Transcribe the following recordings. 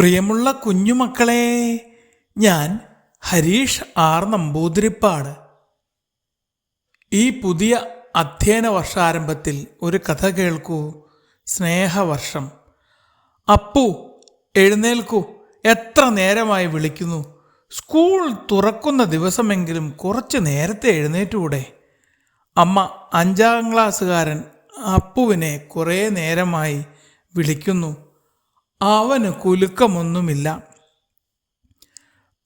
പ്രിയമുള്ള കുഞ്ഞുമക്കളെ ഞാൻ ഹരീഷ് ആർ നമ്പൂതിരിപ്പാട്. ഈ പുതിയ അധ്യയന വർഷാരംഭത്തിൽ ഒരു കഥ കേൾക്കൂ. സ്നേഹവർഷം. അപ്പു എഴുന്നേൽക്കൂ. എത്ര നേരമായി വിളിക്കുന്നു. സ്കൂൾ തുറക്കുന്ന ദിവസമെങ്കിലും കുറച്ച് നേരത്തെ എഴുന്നേറ്റൂടെ. അമ്മ അഞ്ചാം ക്ലാസ്സുകാരൻ അപ്പുവിനെ കുറേ നേരമായി വിളിക്കുന്നു. അവന് കുലുക്കമൊന്നുമില്ല.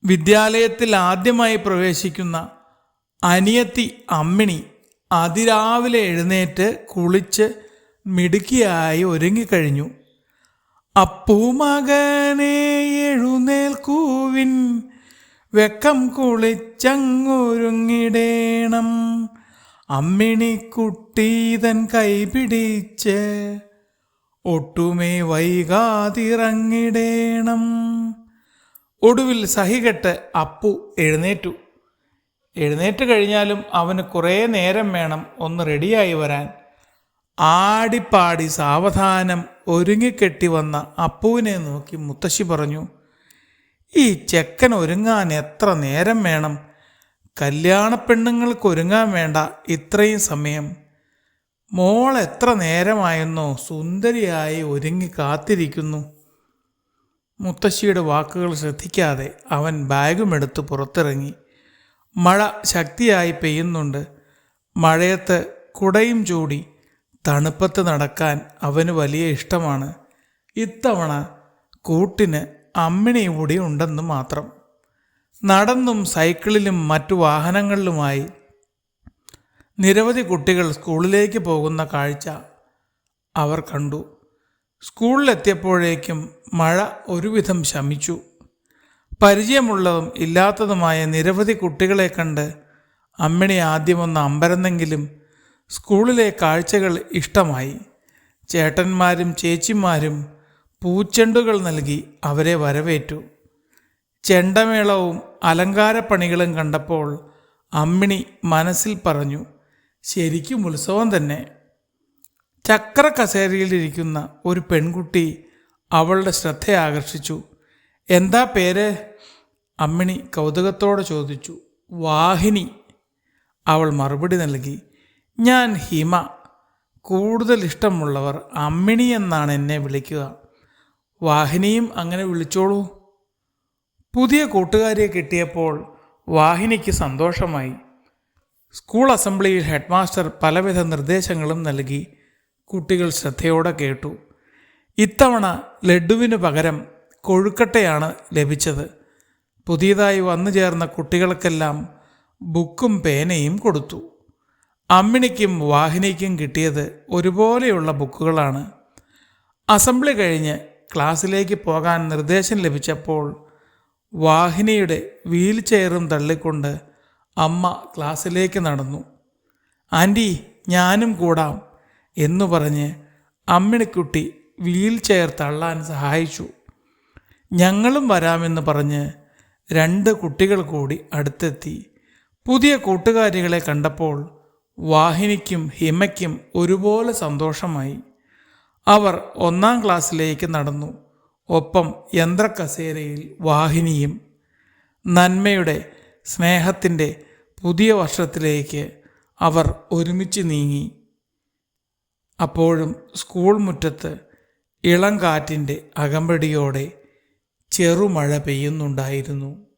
വിദ്യാലയത്തിൽ ആദ്യമായി പ്രവേശിക്കുന്ന അനിയത്തി അമ്മിണി അതിരാവിലെ എഴുന്നേറ്റ് കുളിച്ച് മിടുക്കിയായി ഒരുങ്ങിക്കഴിഞ്ഞു. അപ്പൂമകനെ എഴുന്നേൽക്കൂവിൻ വെക്കം കുളിച്ചങ്ങൊരുങ്ങിടേണം. അമ്മിണിക്കുട്ടീതൻ കൈപിടിച്ച് ഒട്ടുമേ വൈകാതിറങ്ങിടേണം. ഒടുവിൽ സഹികെട്ട് അപ്പു എഴുന്നേറ്റു. എഴുന്നേറ്റ് കഴിഞ്ഞാലും അവന് കുറേ നേരം വേണം ഒന്ന് റെഡിയായി വരാൻ. ആടിപ്പാടി സാവധാനം ഒരുങ്ങിക്കെട്ടി വന്ന അപ്പുവിനെ നോക്കി മുത്തശ്ശി പറഞ്ഞു ഈ ചെക്കൻ ഒരുങ്ങാൻ എത്ര നേരം വേണം? കല്യാണ പെണ്ണുങ്ങൾക്ക് ഒരുങ്ങാൻ വേണ്ട ഇത്രയും സമയം. മോൾ എത്ര നേരമായെന്നോ സുന്ദരിയായി ഒരുങ്ങി കാത്തിരിക്കുന്നു. മുത്തശ്ശിയുടെ വാക്കുകൾ ശ്രദ്ധിക്കാതെ അവൻ ബാഗുമെടുത്ത് പുറത്തിറങ്ങി. മഴ ശക്തിയായി പെയ്യുന്നുണ്ട്. മഴയത്ത് കുടയും ചൂടി തണുപ്പത്ത് നടക്കാൻ അവന് വലിയ ഇഷ്ടമാണ്. ഇത്തവണ കൂട്ടിന് അമ്മിണി കൂടി ഉണ്ടെന്ന് മാത്രം. നടന്നും സൈക്കിളിലും മറ്റു വാഹനങ്ങളിലുമായി നിരവധി കുട്ടികൾ സ്കൂളിലേക്ക് പോകുന്ന കാഴ്ച അവർ കണ്ടു. സ്കൂളിലെത്തിയപ്പോഴേക്കും മഴ ഒരുവിധം ശമിച്ചു. പരിചയമുള്ളതും ഇല്ലാത്തതുമായ നിരവധി കുട്ടികളെ കണ്ട് അമ്മിണി ആദ്യമൊന്ന് അമ്പരന്നെങ്കിലും സ്കൂളിലെ കാഴ്ചകൾ ഇഷ്ടമായി. ചേട്ടന്മാരും ചേച്ചിമാരും പൂച്ചെണ്ടുകൾ നൽകി അവരെ വരവേറ്റു. ചെണ്ടമേളവും അലങ്കാരപ്പണികളും കണ്ടപ്പോൾ അമ്മിണി മനസ്സിൽ പറഞ്ഞു ശരിക്കും ഉത്സവം തന്നെ. ചക്ര കസേരയിലിരിക്കുന്ന ഒരു പെൺകുട്ടി അവളുടെ ശ്രദ്ധ ആകർഷിച്ചു. എന്താ പേര്? അമ്മിണി കൗതുകത്തോടെ ചോദിച്ചു. വാഹിനി. അവൾ മറുപടി നൽകി. ഞാൻ ഹിമ. കൂടുതൽ ഇഷ്ടമുള്ളവർ അമ്മിണി എന്നാണ് എന്നെ വിളിക്കുക. വാഹിനിയും അങ്ങനെ വിളിച്ചോളൂ. പുതിയ കൂട്ടുകാരിയെ കിട്ടിയപ്പോൾ വാഹിനിക്ക് സന്തോഷമായി. സ്കൂൾ അസംബ്ലിയിൽ ഹെഡ്മാസ്റ്റർ പലവിധ നിർദ്ദേശങ്ങളും നൽകി കുട്ടികൾ ശ്രദ്ധയോടെ കേട്ടു. ഇത്തവണ ലഡുവിന് പകരം കൊഴുക്കട്ടയാണ് ലഭിച്ചത്. പുതിയതായി വന്നു ചേർന്ന കുട്ടികൾക്കെല്ലാം ബുക്കും പേനയും കൊടുത്തു. അമ്മിണിക്കും വാഹിനിക്കും കിട്ടിയത് ഒരുപോലെയുള്ള ബുക്കുകളാണ്. അസംബ്ലി കഴിഞ്ഞ് ക്ലാസ്സിലേക്ക് പോകാൻ നിർദ്ദേശം ലഭിച്ചപ്പോൾ വാഹിനിയുടെ വീൽ ചെയറും തള്ളിക്കൊണ്ട് അമ്മ ക്ലാസ്സിലേക്ക് നടന്നു. ആന്റി ഞാനും കൂടാം എന്നു പറഞ്ഞ് അമ്മിണിക്കുട്ടി വീൽ ചെയർ തള്ളാൻ സഹായിച്ചു. ഞങ്ങളും വരാമെന്ന് പറഞ്ഞ് രണ്ട് കുട്ടികൾ കൂടി അടുത്തെത്തി. പുതിയ കൂട്ടുകാരികളെ കണ്ടപ്പോൾ വാഹിനിക്കും ഹിമയ്ക്കും ഒരുപോലെ സന്തോഷമായി. അവർ ഒന്നാം ക്ലാസ്സിലേക്ക് നടന്നു. ഒപ്പം യന്ത്രക്കസേരയിൽ വാഹിനിയും നന്മയുടെ സ്നേഹത്തിന്റെ പുതിയ വർഷത്തിലേക്ക് അവർ ഒരുമിച്ച് നീങ്ങി. അപ്പോഴും സ്കൂൾ മുറ്റത്ത് ഇളം കാറ്റിന്റെ അകമ്പടിയോടെ ചെറുമഴ പെയ്യുന്നുണ്ടായിരുന്നു.